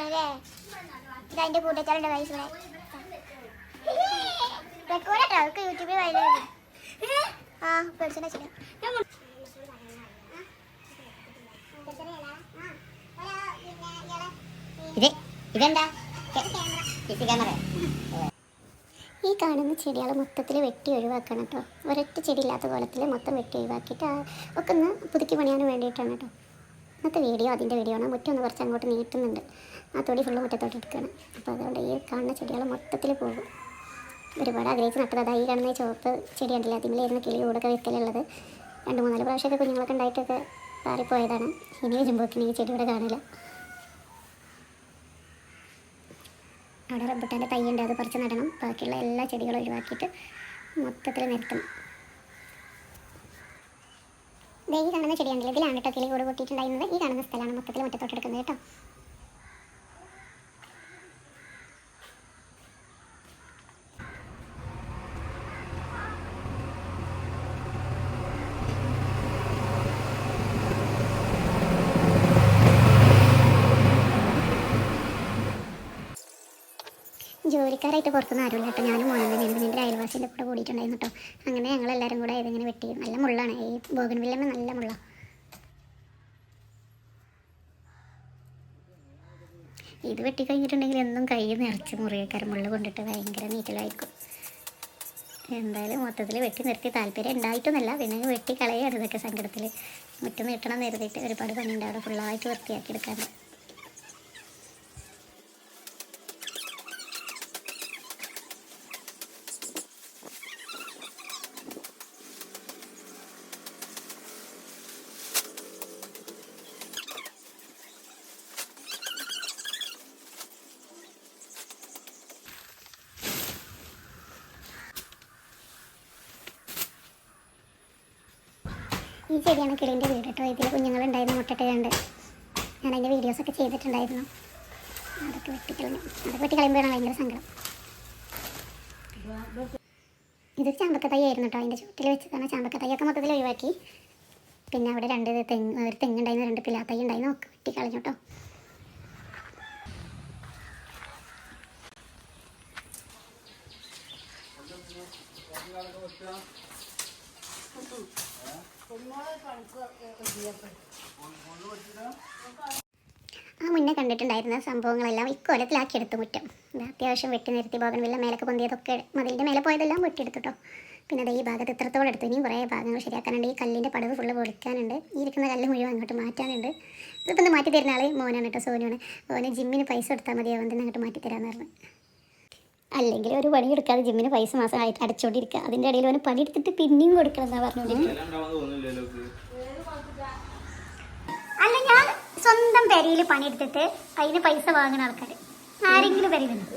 എടുക്കണല്ലേ ഇതാ അതിന്റെ കൂട്ടച്ചാലുണ്ട് വയസ്സ് ഇവിടെ റെക്കോർഡാട്ടോ അവർക്ക് യൂട്യൂബിൽ വൈകുന്നേരം ആ പേഴ്സണൽ ശരി ഇത് ഇതെന്താ? ക്യാമറ. ഈ കാണുന്ന ചെടികൾ മൊത്തത്തിൽ വെട്ടി ഒഴിവാക്കണം കേട്ടോ. ഒരൊറ്റ ചെടി ഇല്ലാത്ത കോലത്തിൽ മൊത്തം വെട്ടി ഒഴിവാക്കിയിട്ട് ഒക്കെ ഒന്ന് പുതുക്കി പണിയാൻ വേണ്ടിയിട്ടാണ് കേട്ടോ. ഇന്നത്തെ വീഡിയോ അതിന്റെ വീഡിയോ ആണ്. മുറ്റൊന്ന് കുറച്ച് അങ്ങോട്ട് നീട്ടുന്നുണ്ട്. ആ തൊടി ഫുള്ള് മുറ്റത്തോട്ട് എടുക്കുകയാണ്. അപ്പോൾ അതുകൊണ്ട് ഈ കാണുന്ന ചെടികൾ മൊത്തത്തിൽ പോകും. ഒരുപാട് ആഗ്രഹിച്ച് നട്ടത്. അതാ ഈ കാണുന്ന ചുവപ്പ് ചെടി ഉണ്ടല്ലോ അതിമിലായിരുന്നു കിളി കൂടൊക്കെ വെക്കലുള്ളത് രണ്ട് മൂന്നാൽ പ്രാവശ്യമൊക്കെ കുഞ്ഞുങ്ങളൊക്കെ ഉണ്ടായിട്ടൊക്കെ പാറിപ്പോയതാണ് ഇനി വരുമ്പോഴത്തേന് ഈ ചെടി ഇവിടെ കാണില്ല. അവിടെ റബ്ബട്ടാന്റെ തൈ ഉണ്ട് അത് പറിച്ച് നടണം. ബാക്കിയുള്ള എല്ലാ ചെടികളും ഒഴിവാക്കിയിട്ട് മൊത്തത്തിൽ നിരത്തണം. ദേ ഈ കാണുന്ന ചെടിയാണെങ്കിൽ ഇതിലാണ് കേട്ടോ കിളി കൂട് കൂട്ടിയിട്ടുണ്ടായിരുന്നത് ഈ കാണുന്ന സ്ഥലമാണ് മൊത്തത്തിൽ മുറ്റത്തോട്ട് എടുക്കുന്നത് കേട്ടോ. ജോലിക്കാരായിട്ട് പുറത്തുനിന്ന് ആരുമില്ല കേട്ടോ. ഞാനും മോനും തന്നെയാണ്. എന്റെ അയൽവാസിന്റെ കൂടെ കൂടിയിട്ടുണ്ടായിരുന്നു കേട്ടോ. അങ്ങനെ ഞങ്ങൾ എല്ലാവരും കൂടെ ഇതിങ്ങനെ വെട്ടി. നല്ല മുള്ളാണ്. ഈ ബോഗൻ വില്ലമ്മ നല്ല മുള്ള. ഇത് വെട്ടി കഴിഞ്ഞിട്ടുണ്ടെങ്കിൽ എന്നും കൈ നിറച്ച് മുറിയേക്കാരം. മുള്ള കൊണ്ടിട്ട് ഭയങ്കര നീറ്റലായിരിക്കും. എന്തായാലും മൊത്തത്തിൽ വെട്ടി നിർത്തി താല്പര്യം ഉണ്ടായിട്ടൊന്നുമല്ല. പിന്നെ വെട്ടി കളയാണ് ഇതൊക്കെ സങ്കടത്തിൽ. മുറ്റം നീട്ടണം എന്ന് ഒരുപാട് പണിയുണ്ട്. അവിടെ ഫുള്ളായിട്ട് വൃത്തിയാക്കി എടുക്കാൻ ഈ ചെടിയാണ് കിളിന്റെ വീട് കേട്ടോ. ഇതിൽ കുഞ്ഞുങ്ങളുണ്ടായിരുന്നു മുട്ടിട്ട് കണ്ട് ഞാൻ അതിന്റെ വീഡിയോസൊക്കെ ചെയ്തിട്ടുണ്ടായിരുന്നു. അതൊക്കെ വെട്ടിക്കളഞ്ഞു. അതൊക്കെ വെട്ടിക്കളയുമ്പോഴാണ് ഭയങ്കര സങ്കടം. ഇത് ചാമ്പക്ക തൈ ആയിരുന്നു കേട്ടോ. അതിന്റെ ചുറ്റിൽ വെച്ചതാണ്. ചാമ്പക്ക തൈയൊക്കെ മൊത്തത്തിൽ ഒഴിവാക്കി. പിന്നെ അവിടെ രണ്ട് തെങ്ങ് ഒരു തെങ്ങുണ്ടായിരുന്നു രണ്ട് പിലാ തൈ ഉണ്ടായിരുന്നു. ഒക്കെ വെട്ടിക്കളഞ്ഞു കേട്ടോ. ആ മുന്നേ കണ്ടിട്ടുണ്ടായിരുന്ന സംഭവങ്ങളെല്ലാം ഇക്കൊലത്തിലാക്കിയെടുത്തു മുറ്റം. അത്യാവശ്യം വെട്ടി നിർത്തി പോകാൻ വില്ല മേലൊക്കെ പൊന്തിയതൊക്കെ മതിലിന്റെ മേലെ പോയതെല്ലാം വെട്ടിയെടുത്തുട്ടോ. പിന്നെ അത് ഈ ഭാഗത്ത് ഇത്രത്തോളം എടുത്തു ഇനിയും കുറേ ഭാഗങ്ങൾ ശരിയാക്കാനുണ്ട്. ഈ കല്ലിന്റെ പടവ് ഫുള്ള് പൊളിക്കാനുണ്ട്. ഈ ഇരിക്കുന്ന കല്ല് മുഴുവൻ അങ്ങോട്ട് മാറ്റാനുണ്ട്. ഇതിപ്പോൾ ഒന്ന് മാറ്റി തരുന്ന ആൾ മോനാണ് കേട്ടോ സോനുവാണ്. ഓന് ജിമ്മിന് പൈസ കൊടുത്താൽ മതി അവൻ അങ്ങോട്ട് മാറ്റി തരാമെന്ന് പറഞ്ഞു. അല്ലെങ്കിൽ ഒരു പണി എടുക്കാതെ ജിമ്മിന് പൈസ മാസം ആയിട്ട് അടച്ചുകൊണ്ടിരിക്കുക അതിന്റെ ഇടയിൽ അവന് പണി എടുത്തിട്ട് പിന്നെയും കൊടുക്കണം എന്നാ പറഞ്ഞോണ്ടിരിക്കും അല്ല ഞാൻ സ്വന്തം പെരയിൽ പണിയെടുത്തിട്ട് അതിന് പൈസ വാങ്ങുന്ന ആൾക്കാർ ആരെങ്കിലും പെരയിലുണ്ട്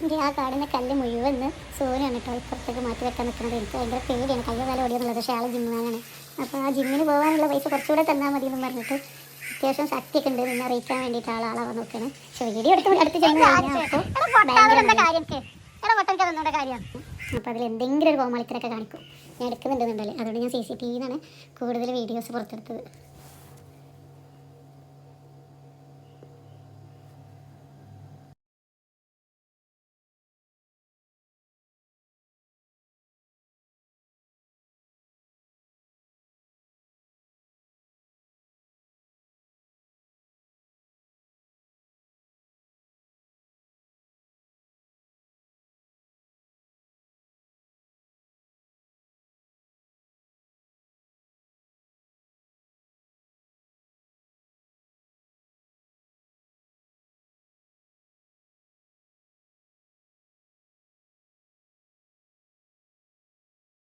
എനിക്ക് ആ കാടിന്റെ കല്ല് മുഴുവൻ സോനാണ് കേട്ടോ. ഇപ്പുറത്തേക്ക് മാറ്റി വെക്കാൻ നിൽക്കുന്നത്. എനിക്ക് ഭയങ്കര പേടിയാണ്. കയ്യോ കാലം ഓടിയെന്നുള്ളത്. പക്ഷേ ആൾ ജിമ്മിനാണ്. അപ്പോൾ ആ ജിമ്മിന് പോകാനുള്ള പൈസ കുറച്ചുകൂടെ തന്നാൽ മതി എന്ന് പറഞ്ഞിട്ട് അത്യാവശ്യം ശക്തിയൊക്കെ ഉണ്ട് നിന്നെ അറിയിക്കാൻ വേണ്ടിയിട്ട് ആളാളാവാൻ നോക്കണം. പക്ഷേ വീഡിയോ എടുത്ത് അടുത്ത് ചെയ്യുന്ന അപ്പോൾ അതിൽ എന്തെങ്കിലും ഒരു കോമാളിത്തരൊക്കെ കാണിക്കും. ഞാൻ എടുക്കുന്നുണ്ടെന്നുണ്ടല്ലേ അതുകൊണ്ട് ഞാൻ സി സി ടി വിന്നാണ് കൂടുതൽ വീഡിയോസ് പുറത്തെടുത്തത്.